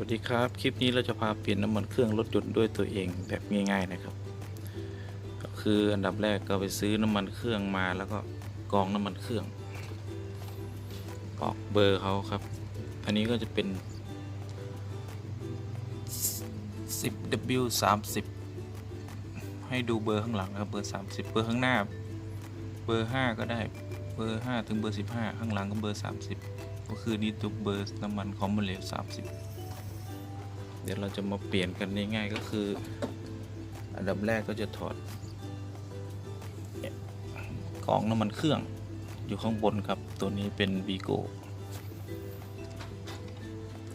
วัสดีครับ คลิปนี้เราจะพาเปลี่ยนน้ำมันเครื่องรถยนต์ด้วยตัวเองแบบง่าย ๆนะครับ ก็คืออันดับแรกก็ไปซื้อน้ำมันเครื่องมาแล้วก็กองน้ำมันเครื่องออกเบอร์เขาครับ อันนี้ก็จะเป็น 10W 30ให้ดูเบอร์ข้างหลังนะครับเบอร์ 30 เบอร์ข้างหน้า เบอร์ 5 ก็ได้เบอร์ 5 ถึงเบอร์ 15 ข้างหลังก็เบอร์ 30ก็คือนี่ตัวเบอร์น้ำมันคอมมอนเรล30 เดี๋ยวเราจะมาเปลี่ยนกันง่ายๆก็คือ อันดับแรกก็จะถอดเนี่ยกองน้ำมันเครื่องอยู่ข้างบนครับตัวนี้เป็นวีโก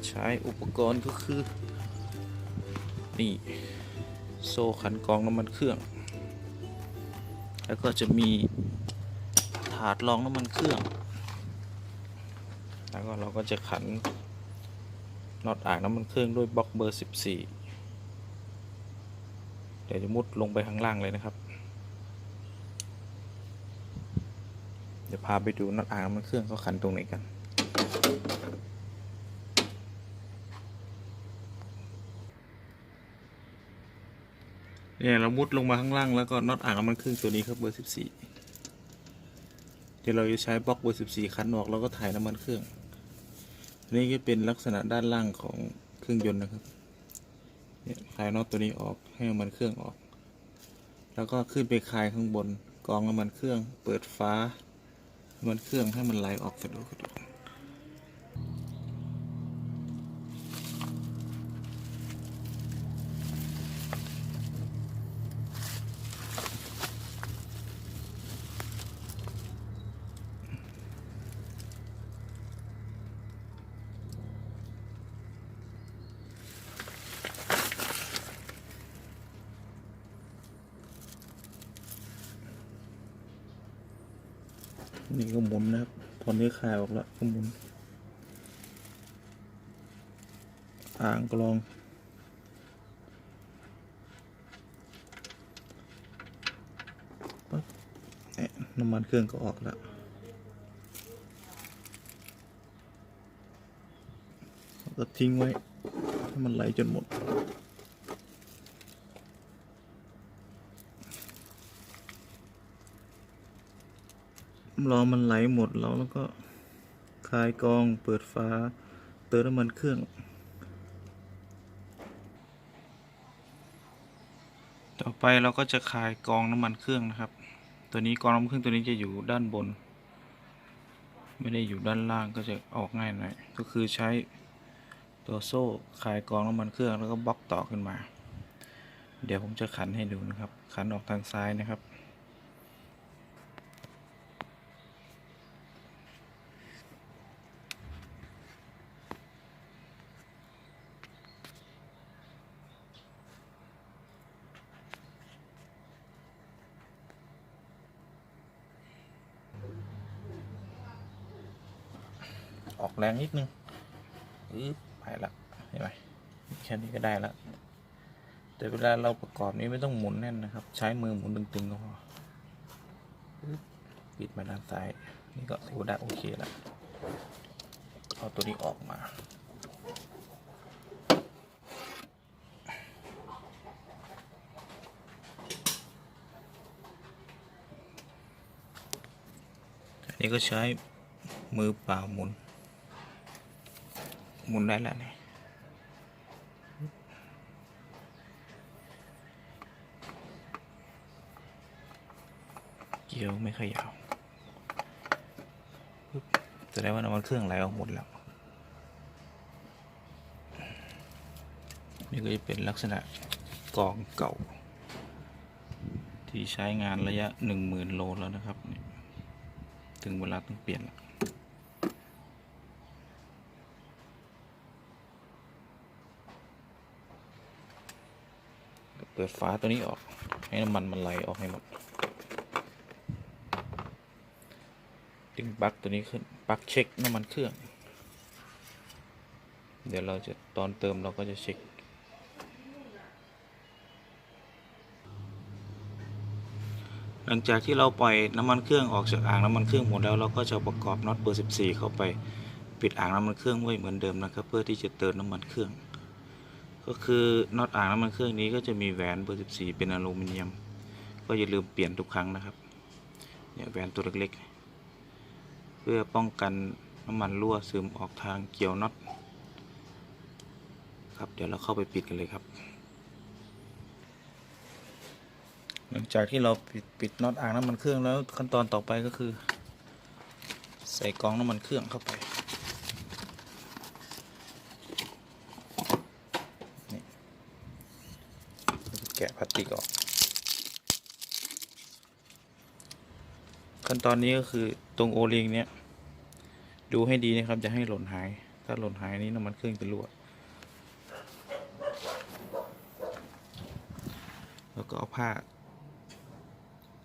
ใช้อุปกรณ์ก็คือ นี่โซ่ขันกองน้ำมันเครื่อง แล้วก็จะมีถาดรองน้ำมันเครื่อง แล้วก็เราก็จะขัน น็อตอ่างน้ำมันเครื่องด้วยบล็อกเบอร์ 14 เดี๋ยวจะมุดลงไปข้างล่างเลยนะครับ เดี๋ยวพาไปดูน็อตอ่างน้ำมันเครื่องเขาขันตรงไหนกันเนี่ยเรามุดลงมาข้างล่างแล้วก็น็อตอ่างน้ำมันเครื่องตัวนี้ครับเบอร์ 14 เดี๋ยวเราจะใช้บล็อกเบอร์ 14 คันออกแล้วก็ถ่ายน้ำมันเครื่อง นี้ก็เป็นลักษณะด้านล่างของเครื่องยนต์นะครับ เนี่ยคลายน็อตตัวนี้ออกให้มันเครื่องออก แล้วก็ขึ้นไปคลายข้างบนกรองน้ำมันเครื่อง เปิดฟ้ามันเครื่องให้มันไหลออกสะดวกสะดวก นี่ก็หมุนนะครับตอนนี้อคายออกแล้วก็หมุนอ่างกรองปั๊บเนี่ยน้ำมันเครื่องก็ออกแล้วแล้วก็ทิ้งไว้ให้มันไหลจนหมด รอมันไหลหมดแล้วแล้วก็คลายกองเปิดฝาเติมน้ำมันเครื่องต่อไปเราก็จะคลายกองน้ำมันเครื่องนะครับ ตัวนี้กองน้ำมันเครื่องตัวนี้จะอยู่ด้านบน ไม่ได้อยู่ด้านล่างก็จะออกง่ายหน่อยก็คือใช้ตัวโซ่คลายกองน้ำมันเครื่องแล้วก็บล็อกต่อขึ้นมา เดี๋ยวผมจะขันให้ดูนะครับ ขันออกทางซ้ายนะครับ ออกแรงนิดนึงอึ๊บไปละเห็นไหมแค่นี้ก็ได้แล้วแต่เวลาเราประกอบนี้ไม่ต้องหมุนแน่นนะครับ ใช้มือหมุนตึงๆก็พอปิดมาด้านซ้าย นี่ก็ถือว่าได้โอเคแล้วเอาตัวนี้ออกมาอันนี้ก็ใช้มือเปล่าหมุน หมุนได้แล้วนี่เกี่ยวไม่ขยยาวปึ๊บแสดงว่าน้ำมันเครื่องไหลออกหมดแล้ว นี่ก็จะเป็นลักษณะกองเก่า ที่ใช้งานระยะหนึ่งหมื่นโลแล้วนะครับ ถึงเวลาต้องเปลี่ยนแล้ว เปิดฝาตัวนี้ออก ให้น้ำมันมันไหลออกให้หมด ดึงปลั๊กตัวนี้ขึ้นปลั๊กเช็คน้ำมันเครื่อง เดี๋ยวเราจะตอนเติมเราก็จะเช็คหลังจากที่เราปล่อยน้ำมันเครื่องออกจากอ่างน้ำมันเครื่องหมดแล้วเราก็จะประกอบน็อตเบอร์ 14 เข้าไปปิดอ่างน้ำมันเครื่องไว้เหมือนเดิมนะครับ เพื่อที่จะเติมน้ำมันเครื่อง ก็คือน็อตอ่างน้ำมันเครื่องนี้ก็จะมีแหวนเบอร์ 14 เป็นอลูมิเนียม ก็อย่าลืมเปลี่ยนทุกครั้งนะครับเนี่ยแหวนตัวเล็กๆ เพื่อป้องกันน้ำมันรั่วซึมออกทางเกี่ยวน็อตครับเดี๋ยวเราเข้าไปปิดกันเลยครับ หลังจากที่เราปิดปิดน็อตอ่างน้ำมันเครื่องแล้วขั้นตอนต่อไปก็คือ ใส่กองน้ำมันเครื่องเข้าไป นี่แกะพลาส ติกออก ขั้นตอนนี้ก็คือตรงโอลิงเนี้ยดูให้ดีนะครับอย่าให้หล่นหาย ถ้าหล่นหายนี้น้ำมันเครื่องจะรั่วแล้วก็เอาผ้า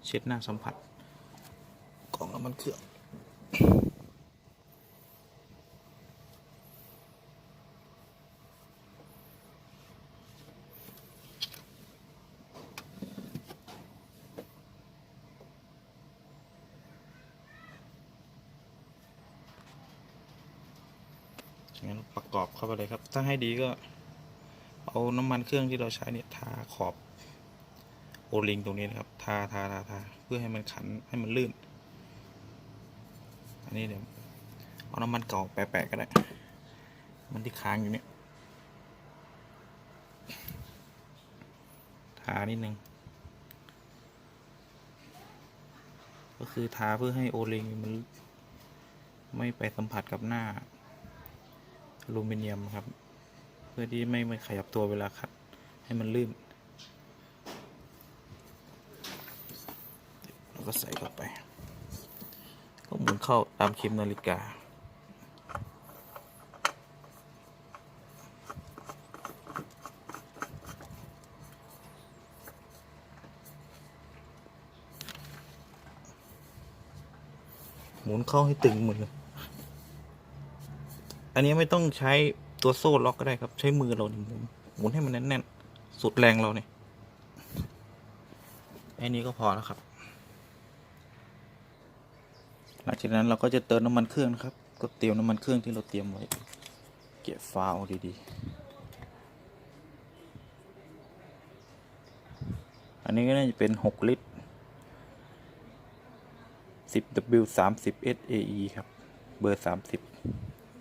เช็ดหน้าสัมผัสกล่องน้ำมันเครื่อง งั้นประกอบเข้าไปเลยครับ ถ้าให้ดีก็ เอาน้ำมันเครื่องที่เราใช้เนี่ยทาขอบโอลิงตรงนี้นะครับ ทาทาทาทาเพื่อให้มันขันให้มันลื่น อันนี้เดี๋ยวเอาน้ำมันเก่าแปะๆก็ได้ มันที่ค้างอยู่เนี่ย ทานิดนึง ก็คือทาเพื่อให้โอลิงมันไม่ไปสัมผัสกับหน้า อลูมิเนียมครับ เพื่อที่ไม่ไม่ขยับตัวเวลาขัด ให้มันลื่น แล้วก็ใส่เข้าไป ก็หมุนเข้าตามเข็มนาฬิกาหมุนเข้าให้ตึงหมือ อันนี้ไม่ต้องใช้ตัวโซ่ล็อกก็ได้ครับ ใช้มือเราหมุนหมุนให้มันแน่นๆ สุดแรงเราเนี่ยแค่นี้ก็พอแล้วครับ หลังจากนั้นเราก็จะเติมน้ำมันเครื่องนะครับ ก็เตรียมน้ำมันเครื่องที่เราเตรียมไว้ เก็บฟาวดีๆ อันนี้ก็น่าจะเป็น 6 ลิตร 10W 30 SAE ครับ เบอร์ 30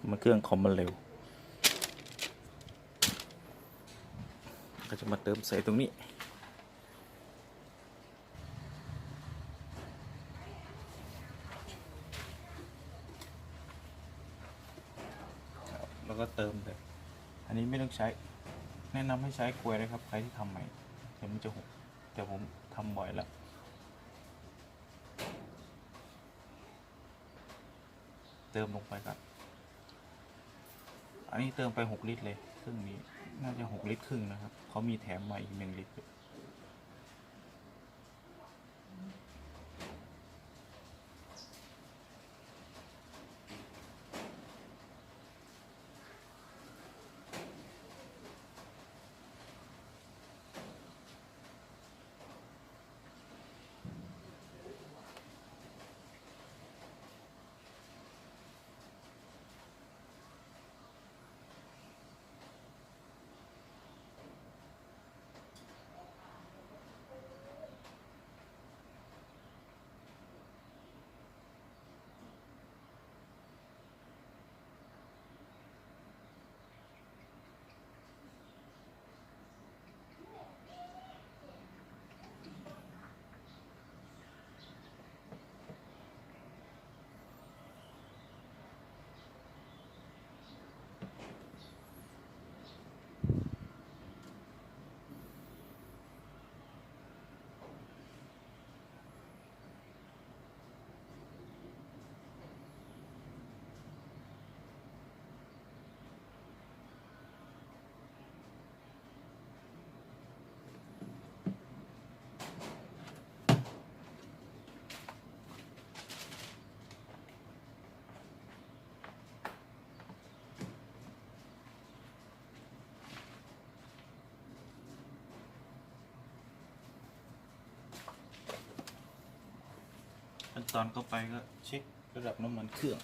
มันเครื่องคอมมันเร็ว ก็จะมาเติมใส่ตรงนี้ แล้วก็เติมเลยอันนี้ไม่ต้องใช้ แนะนำให้ใช้กลวยนะครับ ใครที่ทำใหม่เดี๋ยวมันจะหกแต่ผมทำบ่อยแล้วเติมลงไปครับ อันนี้เติมไป 6 ลิตรเลยครึ่งนี้น่าจะ 6 ลิตรครึ่งนะครับ เขามีแถมมาอีก 1 ลิตร ตอนเข้าไปก็เช็คระดับน้ำมันเครื่อง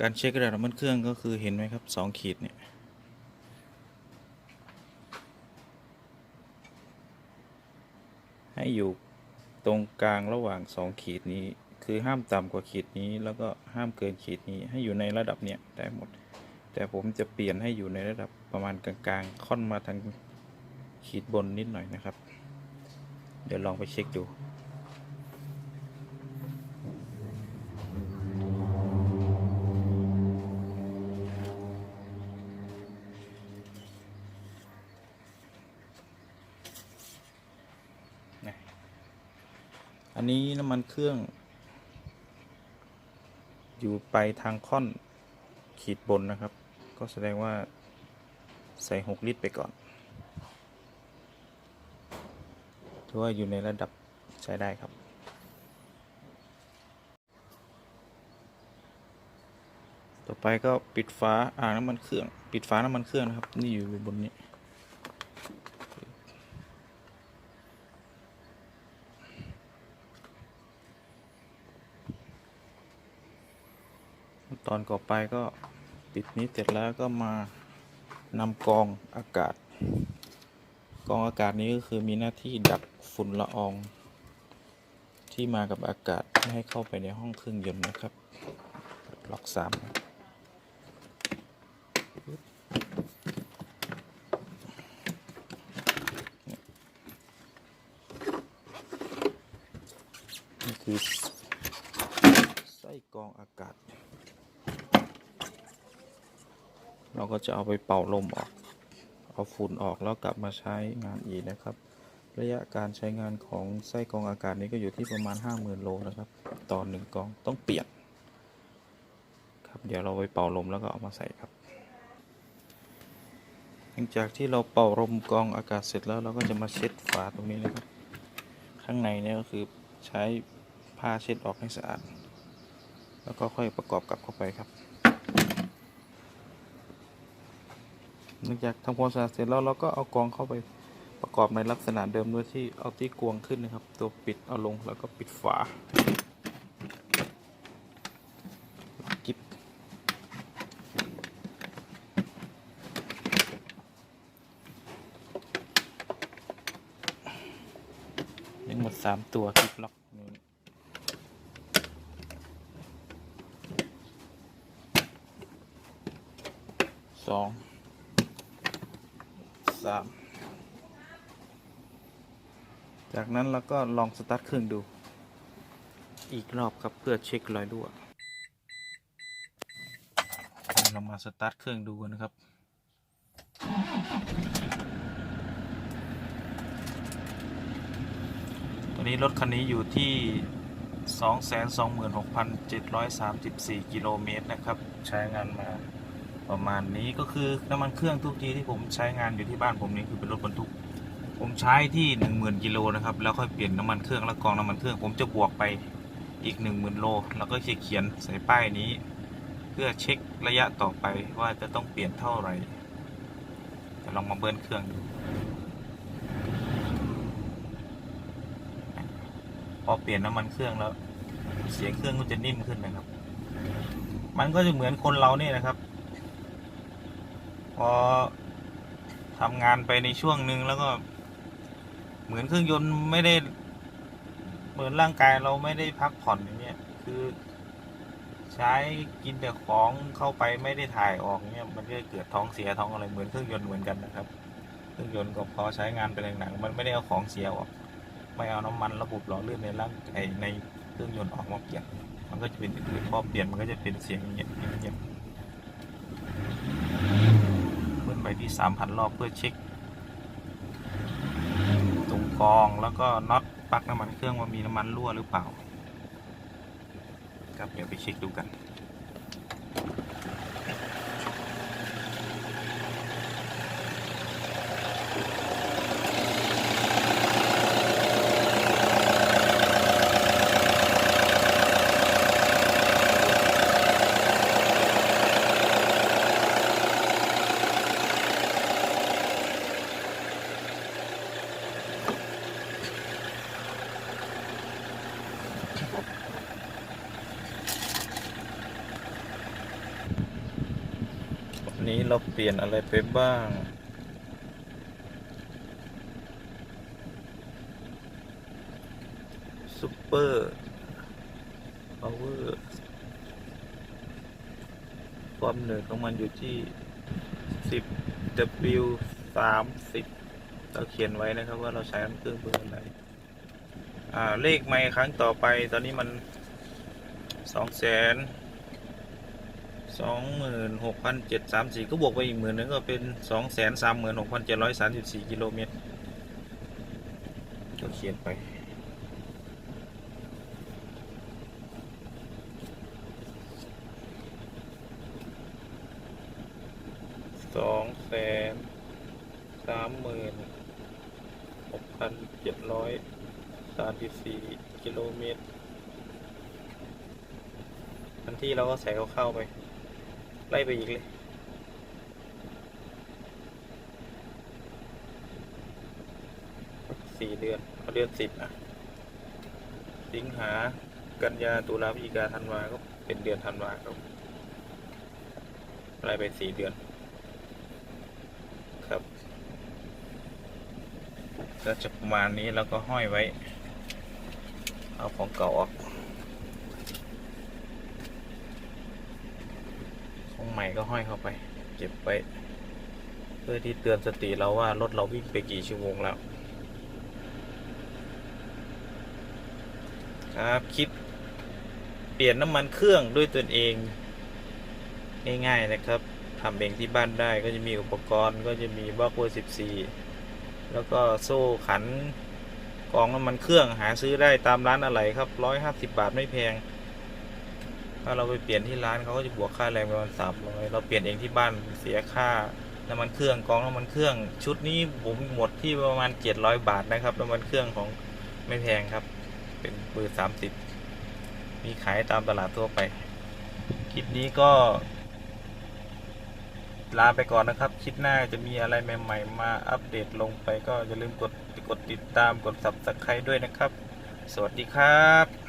การเช็คระดับน้ำมันเครื่องก็คือเห็นไหมครับสองขีดเนี่ยให้อยู่ตรงกลางระหว่าง 2 ขีดนี้ คือห้ามต่ำกว่าขีดนี้ แล้วก็ห้ามเกินขีดนี้ให้อยู่ในระดับเนี้ยได้หมด แต่ผมจะเปลี่ยนให้อยู่ในระดับประมาณกลางๆ ค่อนมาทางขีดบนนิดหน่อยนะครับ เดี๋ยวลองไปเช็คดู อันนี้น้ำมันเครื่อง อยู่ไปทางค่อนขีดบนนะครับ ก็แสดงว่าใส่ 6 ลิตรไปก่อนถือว่าอยู่ในระดับใช้ได้ครับ ต่อไปก็ปิดฝาอ่างน้ำมันเครื่อง ปิดฝาน้ำมันเครื่องนะครับ นี่อยู่บนนี้ ตอนก่อไปก็ปิดนี้เสร็จแล้วก็มานำกองอากาศ กองอากาศนี้ก็คือมีหน้าที่ดักฝุ่นละออง ที่มากับอากาศไม่ให้เข้าไปในห้องเครื่องยนต์นะครับล็อกสามนี่คือไส้กองอากาศ เราก็จะเอาไปเป่าลมออก เอาฝุ่นออกแล้วกลับมาใช้งานอีกนะครับ ระยะการใช้งานของไส้กรองอากาศนี้ก็อยู่ที่ประมาณ 50,000 โลนะครับ ต่อหนึ่งกองต้องเปลี่ยนครับ เดี๋ยวเราไปเป่าลมแล้วก็เอามาใส่ครับ หลังจากที่เราเป่าลมกรองอากาศเสร็จแล้วเราก็จะมาเช็ดฝาตรงนี้นะครับ ข้างในเนี่ยก็คือใช้ผ้าเช็ดออกให้สะอาด แล้วก็ค่อยประกอบกลับเข้าไปครับ หลังจากทำความสะอาดเสร็จแล้วเราก็เอากรองเข้าไปประกอบในลักษณะเดิมด้วยที่เอาที่กวงขึ้นนะครับ ตัวปิดเอาลงแล้วก็ปิดฝากิบทั้งหมดสามตัวกิบล็อกนี่สองามจากนั้นเราก็ลองสตาร์ทเครื่องดู อีกรอบครับเพื่อเช็ครอยรั่วเรามาสตาร์ทเครื่องดูกันนะครับตอนนี้รถคันนี้อยู่ที่ 226,734 กิโลเมตรนะครับ ใช้งานมา ประมาณนี้ก็คือน้ำมันเครื่องทุกทีที่ผมใช้งานอยู่ที่บ้านผมนี่คือเป็นรถบรรทุก ผมใช้ที่ 10,000กิโลนะครับแล้วค่อยเปลี่ยนน้ำมันเครื่องแล้วกองน้ำมันเครื่อง ผมจะบวกไปอีก 10,000โลแล้วก็เขียนใส่ป้ายนี้ เพื่อเช็คระยะต่อไปว่าจะต้องเปลี่ยนเท่าไหร่จะลองมาเบิร์นเครื่องดูพอเปลี่ยนน้ำมันเครื่องแล้ว เสียงเครื่องก็จะนิ่มขึ้นนะครับ มันก็จะเหมือนคนเราเนี่ยนะครับ พอทำงานไปในช่วงหนึ่งแล้วก็ เหมือนเครื่องยนต์ไม่ได้ เหมือนร่างกายเราไม่ได้พักผ่อนอย่างเงี้ยคือ ใช้กินแต่ของเข้าไปไม่ได้ถ่ายออกเนี่ยมันก็เกิดท้องเสียท้องอะไรเหมือนเครื่องยนต์เหมือนกันนะครับ เครื่องยนต์ก็พอใช้งานไปหนักๆมันไม่ได้เอาของเสียออกไม่เอาน้ำมันระบบหล่อลื่นในร่างในเครื่องยนต์ออกมาเปลี่ยน มันก็จะเป็นอื่นๆพอเปลี่ยนมันก็จะเป็นเสียงเงียบเงียบเปิด ไปที่ 3,000 รอบเพื่อเช็ค ตรงกองแล้วก็น็อตปลั๊กน้ำมันเครื่องว่ามีน้ำมันรั่วหรือเปล่า ครับเดี๋ยวไปเช็คดูกัน วันนี้ เราเปลี่ยนอะไรไปบ้าง power power ความเหนื่อยของมันอยู่ที่ 10 W 30เราเขียนไว้นะครับว่าเราใช้น้ำเครื่องเบอร์อะไร อ่า เลขไม่ครั้งต่อไปตอนนี้มันสองแสน สองหมื่นหกพันเจ็ดสามสี่ก็บวกไปอีกหมื่นนึงก็เป็นสองแสนสามหมื่นหกพันเจ็ดร้อยสามสิบสี่กิโลเมตรก็เขียนไปสองแสนสามหมื่นหกพันเจ็ดร้อยสามสิบสี่กิโลเมตรทันที่เราก็ใส่เข้าๆไป ไล่ไปอีกเลยสี่เดือนเอาเดือนสิบอะ สิงหา กันยา ตุลาพฤศจิกาธันวา ก็เป็นเดือนธันวาครับไล่ไปสี่เดือน ครับก็จะประมาณนี้แล้วก็ห้อยไว้ เอาของเก่าออก ข องใหม่ก็ห้อยเข้าไป เก็บไว้ เพื่อที่เตือนสติเราว่ารถเราวิ่งไปกี่ชั่วโมงแล้ว ครับคลิปเปลี่ยนน้ำมันเครื่องด้วยตนเอง ง่ายๆนะครับทำเองที่บ้านได้ก็จะมีอุปกรณ์ก็จะมีบล็อกเวอร์14 แล้วก็โซ่ขันกองน้ำมันเครื่องหาซื้อได้ตามร้านอะไรครับ 150 บาทไม่แพง ถ้าเราไปเปลี่ยนที่ร้านเขาก็จะบวกค่าแรงประมาณ300เราเปลี่ยนเองที่บ้านเสียค่าน้ำมันเครื่องกองน้ำมันเครื่อง ชุดนี้ผมหมดที่ประมาณ700บาทนะครับน้ำมันเครื่องของไม่แพงครับ เป็นเบอร์30มีขายตามตลาดทั่วไป คลิปนี้ก็ ลาไปก่อนนะครับ คลิปหน้าจะมีอะไรใหม่ ๆ มาอัปเดตลงไปก็อย่าลืมกดกดติดตามกด subscribe ด้วยนะครับ สวัสดีครับ